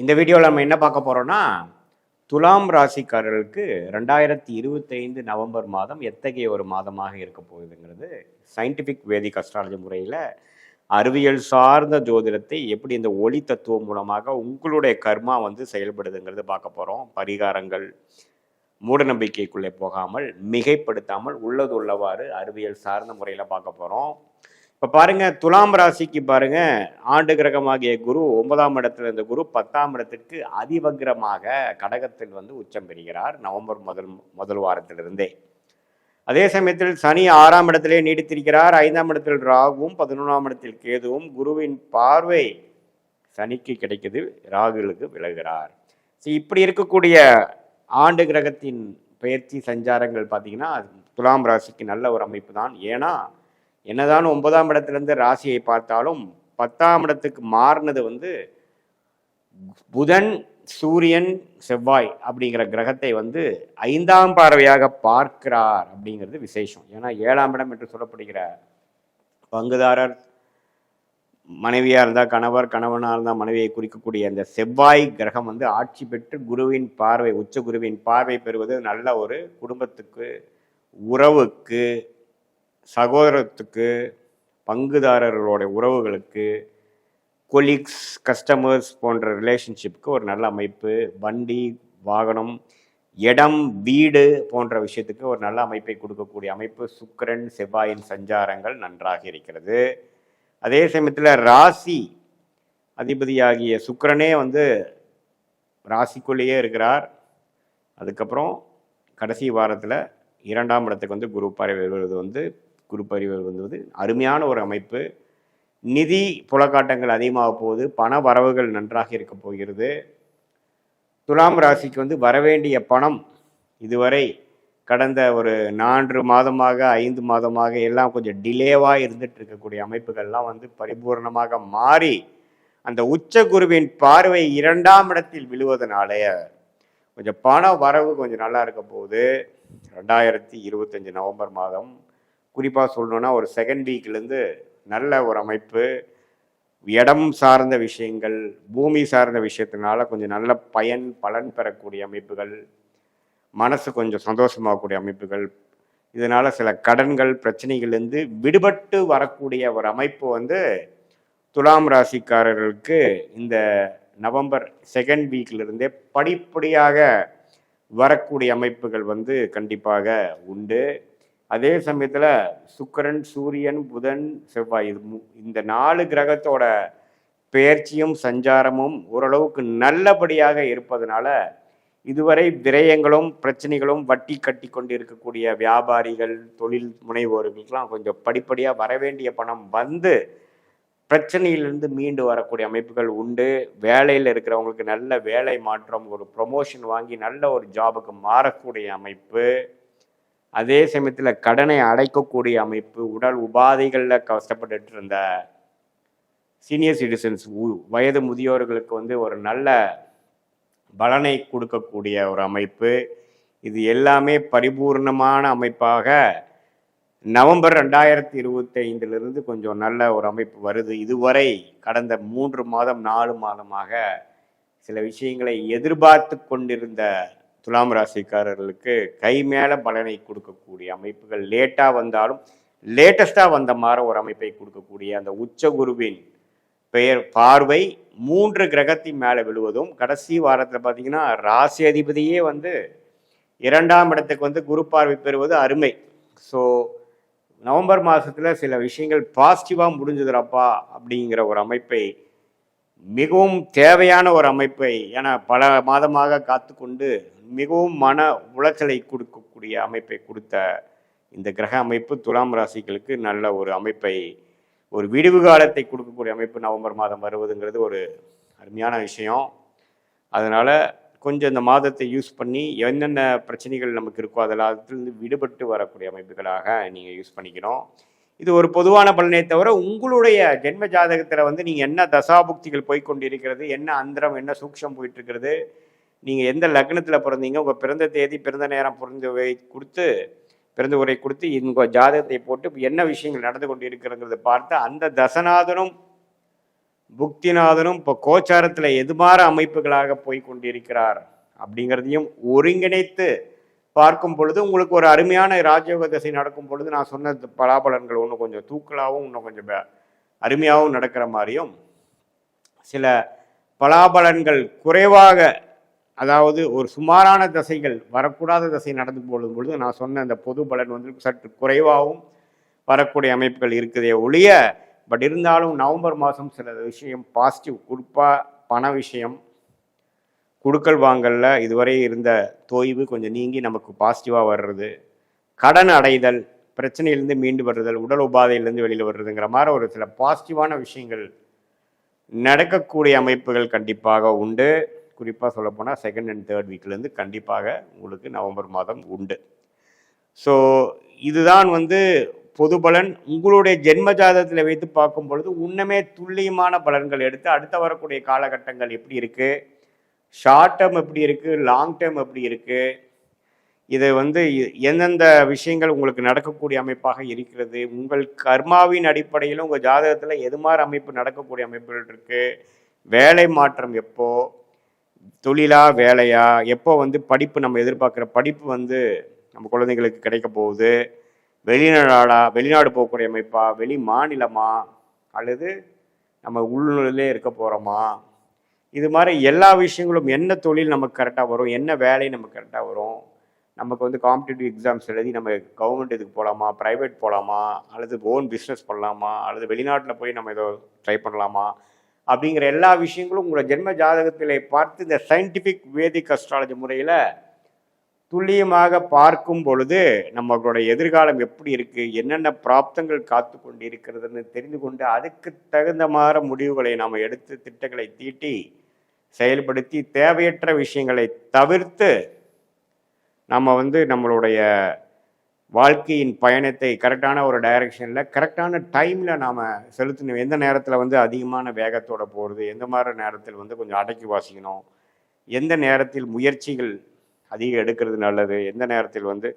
இந்த வீடியோவில் நம்ம என்ன பார்க்க போகிறோம்னா துலாம் ராசிக்காரர்களுக்கு ரெண்டாயிரத்தி இருபத்தைந்து நவம்பர் மாதம் எத்தகைய ஒரு மாதமாக இருக்க போகுதுங்கிறது சயின்டிஃபிக் வேதிக் அஸ்ட்ராலஜி முறையில் அறிவியல் சார்ந்த ஜோதிடத்தை எப்படி இந்த ஒளி தத்துவம் மூலமாக உங்களுடைய கர்மா வந்து செயல்படுதுங்கிறது பார்க்க போகிறோம் பரிகாரங்கள் மூடநம்பிக்கைக்குள்ளே போகாமல் மிகைப்படுத்தாமல் உள்ளது உள்ளவாறு அறிவியல் சார்ந்த முறையில் பார்க்க போகிறோம் இப்போ பாருங்க துலாம் ராசிக்கு பாருங்க ஆண்டு கிரகமாகிய குரு ஒன்பதாம் இடத்துல இருந்த குரு பத்தாம் இடத்துக்கு அதிவக்ரமாக கடகத்தில் வந்து உச்சம் பெறுகிறார் நவம்பர் முதல் முதல் வாரத்திலிருந்தே. அதே சமயத்தில் சனி ஆறாம் இடத்திலே நீடித்திருக்கிறார் ஐந்தாம் இடத்தில் ராகுவும் பதினொன்றாம் இடத்தில் கேதுவும் குருவின் பார்வை சனிக்கு கிடைக்குது ராகுலுக்கு விலகிறார் ஸோ இப்படி இருக்கக்கூடிய ஆண்டு கிரகத்தின் பயிற்சி சஞ்சாரங்கள் பார்த்தீங்கன்னா துலாம் ராசிக்கு நல்ல ஒரு அமைப்பு தான். ஏன்னா என்னதான் ஒன்பதாம் இடத்துலேருந்து ராசியை பார்த்தாலும் பத்தாம் இடத்துக்கு மாறினது வந்து புதன் சூரியன் செவ்வாய் அப்படிங்கிற கிரகத்தை வந்து ஐந்தாம் பார்வையாக பார்க்கிறார் அப்படிங்கிறது விசேஷம். ஏன்னா ஏழாம் இடம் என்று சொல்லப்படுகிற பங்குதாரர் மனைவியாக இருந்தால் கணவர் கணவனாக இருந்தால் மனைவியை குறிக்கக்கூடிய அந்த செவ்வாய் கிரகம் வந்து ஆட்சி பெற்று குருவின் பார்வை உச்ச குருவின் பார்வை பெறுவது நல்ல ஒரு குடும்பத்துக்கு உறவுக்கு சகோதரத்துக்கு பங்குதாரர்களோட உறவுகளுக்கு கொலீக்ஸ் கஸ்டமர்ஸ் போன்ற ரிலேஷன்ஷிப்புக்கு ஒரு நல்ல அமைப்பு வண்டி வாகனம் இடம் வீடு போன்ற விஷயத்துக்கு ஒரு நல்ல அமைப்பை கொடுக்கக்கூடிய அமைப்பு சுக்கரன் செவ்வாயின் சஞ்சாரங்கள் நன்றாக இருக்கிறது. அதே சமயத்தில் ராசி அதிபதியாகிய சுக்கரனே வந்து ராசிக்குள்ளேயே இருக்கிறார். அதுக்கப்புறம் கடைசி வாரத்தில் இரண்டாம் இடத்துக்கு வந்து குரு பறவை வருவது வந்து குரு வந்து அருமையான ஒரு அமைப்பு. நிதி புலக்காட்டங்கள் அதிகமாக போகுது. பண வரவுகள் நன்றாக இருக்க போகிறது. துலாம் ராசிக்கு வந்து வரவேண்டிய பணம் இதுவரை கடந்த ஒரு நான்கு மாதமாக ஐந்து மாதமாக எல்லாம் கொஞ்சம் டிலேவாக இருந்துட்டு இருக்கக்கூடிய அமைப்புகள்லாம் வந்து பரிபூர்ணமாக மாறி அந்த உச்ச குருவின் பார்வை இரண்டாம் இடத்தில் விழுவதனாலே கொஞ்சம் பண வரவு கொஞ்சம் நல்லா இருக்க போகுது. ரெண்டாயிரத்தி இருபத்தஞ்சி நவம்பர் மாதம் குறிப்பாக சொல்லணுன்னா ஒரு செகண்ட் வீக்லேருந்து நல்ல ஒரு அமைப்பு இடம் சார்ந்த விஷயங்கள் பூமி சார்ந்த விஷயத்தினால கொஞ்சம் நல்ல பயன் பலன் பெறக்கூடிய அமைப்புகள் மனசு கொஞ்சம் சந்தோஷமாகக்கூடிய அமைப்புகள் இதனால் சில கடன்கள் பிரச்சனைகள்லேருந்து விடுபட்டு வரக்கூடிய ஒரு அமைப்பு வந்து துலாம் ராசிக்காரர்களுக்கு இந்த நவம்பர் செகண்ட் வீக்கிலிருந்தே படிப்படியாக வரக்கூடிய அமைப்புகள் வந்து கண்டிப்பாக உண்டு. அதே சமயத்தில் சுக்கிரன் சூரியன் புதன் செவ்வாய் இது மு- இந்த நாலு கிரகத்தோட பெயர்ச்சியும் சஞ்சாரமும் ஓரளவுக்கு நல்லபடியாக இருப்பதனால இதுவரை விரயங்களும் பிரச்சனைகளும் வட்டி கட்டி கொண்டு இருக்கக்கூடிய வியாபாரிகள் தொழில் முனைவோர்களுக்கெல்லாம் கொஞ்சம் படிப்படியாக வரவேண்டிய பணம் வந்து பிரச்சனையிலிருந்து மீண்டு வரக்கூடிய அமைப்புகள் உண்டு. வேலையில் இருக்கிறவங்களுக்கு நல்ல வேலை மாற்றம் ஒரு ப்ரொமோஷன் வாங்கி நல்ல ஒரு ஜாபுக்கு மாறக்கூடிய அமைப்பு. அதே சமயத்தில் கடனை அடைக்கக்கூடிய அமைப்பு உடல் உபாதைகளில் கஷ்டப்பட்டுட்டு இருந்த சீனியர் சிட்டிசன்ஸ் வயது முதியோர்களுக்கு வந்து ஒரு நல்ல பலனை கொடுக்கக்கூடிய ஒரு அமைப்பு. இது எல்லாமே பரிபூர்ணமான அமைப்பாக நவம்பர் ரெண்டாயிரத்தி இருபத்தைந்திலிருந்து கொஞ்சம் நல்ல ஒரு அமைப்பு வருது. இதுவரை கடந்த மூன்று மாதம் நாலு மாதமாக சில விஷயங்களை எதிர்பார்த்து கொண்டிருந்த துலாம் ராசிக்காரர்களுக்கு கை மேலே பலனை கொடுக்கக்கூடிய அமைப்புகள் லேட்டாக வந்தாலும் லேட்டஸ்டாக வந்த மாதிரி ஒரு அமைப்பை கொடுக்கக்கூடிய அந்த உச்ச குருவின் பெயர் பார்வை மூன்று கிரகத்தின் மேலே விழுவதும் கடைசி வாரத்தில் பார்த்தீங்கன்னா ராசி அதிபதியே வந்து இரண்டாம் இடத்துக்கு வந்து குரு பார்வை பெறுவது அருமை. ஸோ நவம்பர் மாதத்தில் சில விஷயங்கள் பாசிட்டிவாக முடிஞ்சதுரப்பா அப்படிங்கிற ஒரு அமைப்பை மிகவும் தேவையான ஒரு அமைப்பை ஏன்னா பல மாதமாக காத்துக்கொண்டு மிகவும் மன உளைச்சலை கொடுக்கக்கூடிய அமைப்பை கொடுத்த இந்த கிரக அமைப்பு துலாம் ராசிகளுக்கு நல்ல ஒரு அமைப்பை ஒரு விடுவு காலத்தை கொடுக்கக்கூடிய அமைப்பு நவம்பர் மாதம் வருவதுங்கிறது ஒரு அருமையான விஷயம். அதனால் கொஞ்சம் இந்த மாதத்தை யூஸ் பண்ணி என்னென்ன பிரச்சனைகள் நமக்கு இருக்கோ அதெல்லாத்துலேருந்து விடுபட்டு வரக்கூடிய அமைப்புகளாக நீங்கள் யூஸ் பண்ணிக்கணும். இது ஒரு பொதுவான பலனை தவிர உங்களுடைய ஜென்ம ஜாதகத்தில் வந்து நீங்கள் என்ன தசாபுக்திகள் போய்கொண்டு இருக்கிறது என்ன அந்தரம் என்ன சூக்ஷம் போயிட்டு இருக்கிறது நீங்கள் எந்த லக்னத்தில் பிறந்தீங்க உங்கள் பிறந்த தேதி பிறந்த நேரம் பிறந்த உரை கொடுத்து பிறந்த உரை கொடுத்து உங்கள் ஜாதகத்தை போட்டு என்ன விஷயங்கள் நடந்து கொண்டு இருக்கிறங்கிறத பார்த்து அந்த தசநாதனும் புக்திநாதனும் இப்போ கோச்சாரத்தில் எதுமாற அமைப்புகளாக போய் கொண்டிருக்கிறார் அப்படிங்கிறதையும் ஒருங்கிணைத்து பார்க்கும் பொழுது உங்களுக்கு ஒரு அருமையான ராஜயோக தசை நடக்கும் பொழுது நான் சொன்ன பலாபலன்கள் இன்னும் கொஞ்சம் தூக்கலாகவும் இன்னும் கொஞ்சம் அருமையாகவும் நடக்கிற மாதிரியும் சில பலாபலன்கள் குறைவாக அதாவது ஒரு சுமாரான தசைகள் வரக்கூடாத தசை நடந்து போடும் பொழுது நான் சொன்ன அந்த பொது பலன் வந்து சற்று குறைவாகவும் வரக்கூடிய அமைப்புகள் இருக்குதே ஒழிய பட் இருந்தாலும் நவம்பர் மாதம் சில விஷயம் பாசிட்டிவ் குறிப்பாக பண விஷயம் குடுக்கல் வாங்கலில் இதுவரை இருந்த தோய்வு கொஞ்சம் நீங்கி நமக்கு பாசிட்டிவாக வர்றது கடன் அடைதல் பிரச்சனையிலேருந்து மீண்டு வர்றதல் உடல் உபாதையிலேருந்து வெளியில் வர்றதுங்கிற மாதிரி ஒரு சில பாசிட்டிவான விஷயங்கள் நடக்கக்கூடிய அமைப்புகள் கண்டிப்பாக உண்டு. குறிப்பாக சொல்லப்போனால் செகண்ட் அண்ட் தேர்ட் வீக்லேருந்து கண்டிப்பாக உங்களுக்கு நவம்பர் மாதம் உண்டு. ஸோ இதுதான் வந்து பொது பலன். உங்களுடைய ஜென்ம ஜாதகத்தில் வைத்து பார்க்கும் பொழுது உன்னமே துல்லியமான பலன்கள் எடுத்து அடுத்த வரக்கூடிய காலகட்டங்கள் எப்படி இருக்குது ஷார்ட் டேர்ம் எப்படி இருக்குது லாங் டேர்ம் எப்படி இருக்குது இது வந்து எ- எந்தெந்த விஷயங்கள் உங்களுக்கு நடக்கக்கூடிய அமைப்பாக இருக்கிறது? உங்கள் கர்மாவின் அடிப்படையில் உங்கள் ஜாதகத்தில் எது மாதிரி அமைப்பு நடக்கக்கூடிய அமைப்புகள் இருக்குது வேலை மாற்றம் எப்போது தொழிலா வேலையா? எப்போ வந்து படிப்பு நம்ம எதிர்பார்க்குற படிப்பு வந்து நம்ம குழந்தைங்களுக்கு கிடைக்க போகுது? வெளிநாடா வெளிநாடு போகக்கூடிய அமைப்பா? வெளி மாநிலமா? அல்லது நம்ம உள்ளூர்லே இருக்க போகிறோமா இது மாதிரி எல்லா விஷயங்களும் என்ன தொழில் நமக்கு கரெக்டாக வரும்? என்ன வேலை நமக்கு கரெக்டாக வரும்? நமக்கு வந்து காம்படிட்டிவ் எக்ஸாம்ஸ் எழுதி நம்ம கவர்மெண்ட் இதுக்கு போகலாமா ப்ரைவேட் போகலாமா அல்லது ஓன் பிஸ்னஸ் பண்ணலாமா? அல்லது வெளிநாட்டில் போய் நம்ம ஏதோ ட்ரை பண்ணலாமா? அப்படிங்கிற எல்லா விஷயங்களும் உங்களை ஜென்ம ஜாதகத்திலே பார்த்து இந்த சயின்டிஃபிக் வேதிக் அஸ்ட்ராலஜி முறையில் துல்லியமாக பார்க்கும் பொழுது நம்மளுடைய எதிர்காலம் எப்படி இருக்குது என்னென்ன பிராப்தங்கள் காத்து கொண்டு இருக்கிறதுன்னு தெரிந்து கொண்டு அதுக்கு தகுந்த மாதிரி முடிவுகளை நாம் எடுத்து திட்டங்களை தீட்டி செயல்படுத்தி தேவையற்ற விஷயங்களை தவிர்த்து நம்ம வந்து நம்மளுடைய வாழ்க்கையின் பயணத்தை கரெக்டான ஒரு டைரக்ஷனில் கரெக்டான டைமில் நாம் செலுத்தணும். எந்த நேரத்தில் வந்து அதிகமான வேகத்தோட போகிறது எந்த மாதிரி நேரத்தில் வந்து கொஞ்சம் அடக்கி வாசிக்கணும் எந்த நேரத்தில் முயற்சிகள் அதிகம் எடுக்கிறது நல்லது எந்த நேரத்தில் வந்து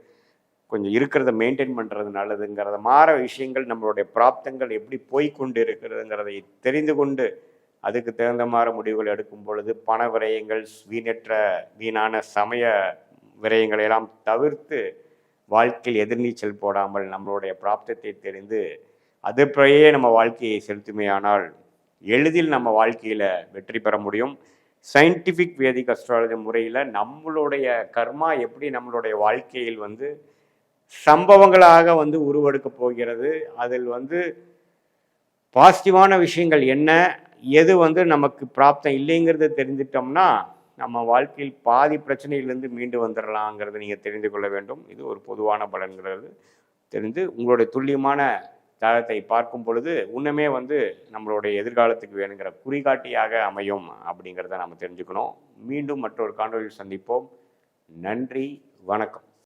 கொஞ்சம் இருக்கிறத மெயின்டைன் பண்ணுறது நல்லதுங்கிறத மாற விஷயங்கள் நம்மளுடைய பிராப்தங்கள் எப்படி போய்க்கொண்டு இருக்கிறதுங்கிறதை தெரிந்து கொண்டு அதுக்கு தகுந்த மாதிரி முடிவுகள் எடுக்கும் பொழுது பண விரயங்கள் வீணற்ற வீணான சமய விரயங்களை எல்லாம் தவிர்த்து வாழ்க்கையில் எதிர்நீச்சல் போடாமல் நம்மளுடைய பிராப்தத்தை தெரிந்து அதுபடியே நம்ம வாழ்க்கையை செலுத்துமையானால் எளிதில் நம்ம வாழ்க்கையில் வெற்றி பெற முடியும். சயின்டிஃபிக் வேதிக் அஸ்ட்ராலஜி முறையில் நம்மளுடைய கர்மா எப்படி நம்மளுடைய வாழ்க்கையில் வந்து சம்பவங்களாக வந்து உருவெடுக்க போகிறது அதில் வந்து பாசிட்டிவான விஷயங்கள் என்ன எது வந்து நமக்கு பிராப்தம் இல்லைங்கிறத தெரிஞ்சிட்டோம்னா நம்ம வாழ்க்கையில் பாதி பிரச்சனையிலேருந்து மீண்டு வந்துடலாங்கிறத நீங்கள் தெரிந்து கொள்ள வேண்டும். இது ஒரு பொதுவான பலன்கிறது. தெரிந்து உங்களுடைய துல்லியமான ஜாதகத்தை பார்க்கும் பொழுது இன்னுமே வந்து நம்மளுடைய எதிர்காலத்துக்கு வேணுங்கிற குறிகாட்டியாக அமையும் அப்படிங்கிறத நம்ம தெரிஞ்சுக்கணும். மீண்டும் மற்றொரு காணொலியில் சந்திப்போம். நன்றி வணக்கம்.